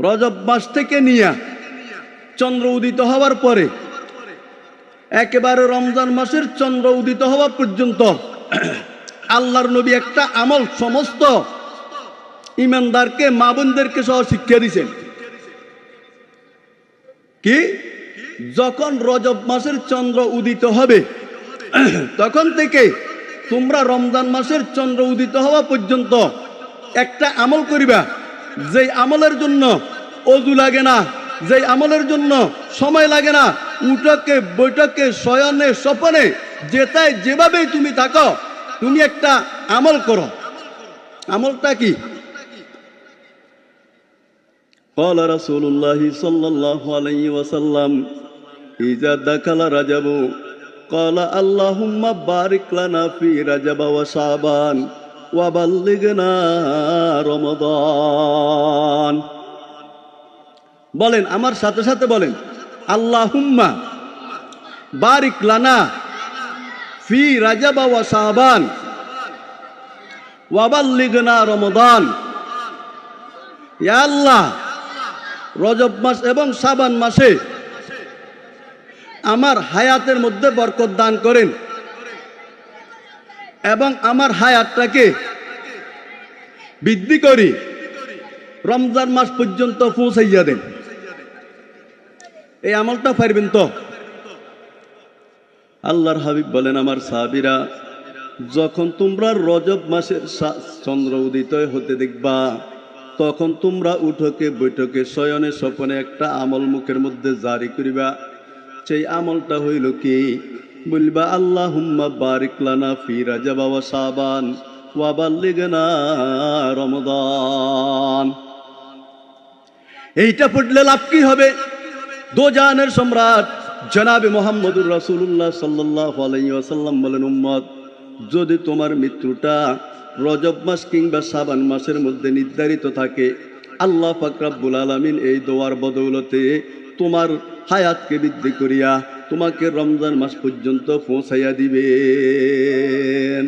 রজব মাস থেকে নিয়া চন্দ্র উদিত হওয়ার পরে, একেবারে রমজান মাসের চন্দ্র উদিত হওয়া পর্যন্ত আল্লাহর নবী একটা আমল সমস্ত ইমানদারকে, মা বোনদেরকে সহ শিক্ষা দিছেন। কি? যখন রজব মাসের চন্দ্র উদিত হবে, তখন থেকে তোমরা রমজান মাসের চন্দ্র উদিত হওয়া পর্যন্ত একটা আমল করিবা। যেই আমলের জন্য অজু লাগে না যেই আমলের জন্য সময় লাগে না উঠকে বৈঠকে শয়নে স্বপনে যেটাই যেভাবেই তুমি থাকো তুমি একটা আমল করো আমলটা কি قال رسول الله صلى الله عليه وسلم إذا دخل رجب قال اللهم بارك لنا في رجب وشعبان ওয়াবাল্লিগনা রমদান। বলেন, আমার সাথে সাথে বলেন, আল্লাহুম্মা বারিক লানা ফি রাজা বাবা সাবান ওয়াবাল্লিগনা রমদান। আল্লাহ, রজব মাস এবং সাবান মাসে আমার হায়াতের মধ্যে বরকত দান করেন। এবং আমার হায়াতটাকে বৃদ্ধি করি। রমজান মাস পর্যন্ত পৌঁছাইয়া দেন। এই আমলটা পারবেন তো? আল্লাহর হাবিব বলেন, আমার সাহাবিরা, যখন তোমরা রজব মাসের চন্দ্র উদিত হতে দেখবা, তখন তোমরা উঠকে, বৈঠকে, শয়নে, স্বপনে একটা আমল মুখের মধ্যে জারি করিবা। সেই আমলটা হইল কি? বলবা আল্লাহ হুম্মা বারিক লানা ফি রাজা বাবা সাবান ওয়াবাল্লিগনা রমদান। এইটা পড়লে লাভ কি হবে? দোজানের সম্রাট জনাবে মোহাম্মদুর রাসূলুল্লাহ সাল্লাল্লাহু আলাইহি ওয়াসাল্লাম বলেন, উম্মত, যদি তোমার মৃত্যুটা রজব মাস কিংবা সাবান মাসের মধ্যে নির্ধারিত থাকে, আল্লাহ ফাকরাবুল আলামিন এই দোয়ার বদৌলতে তোমার হায়াতকে বৃদ্ধি করিয়া তোমাকে রমজান মাস পর্যন্ত পৌঁছাইয়া দিবেন।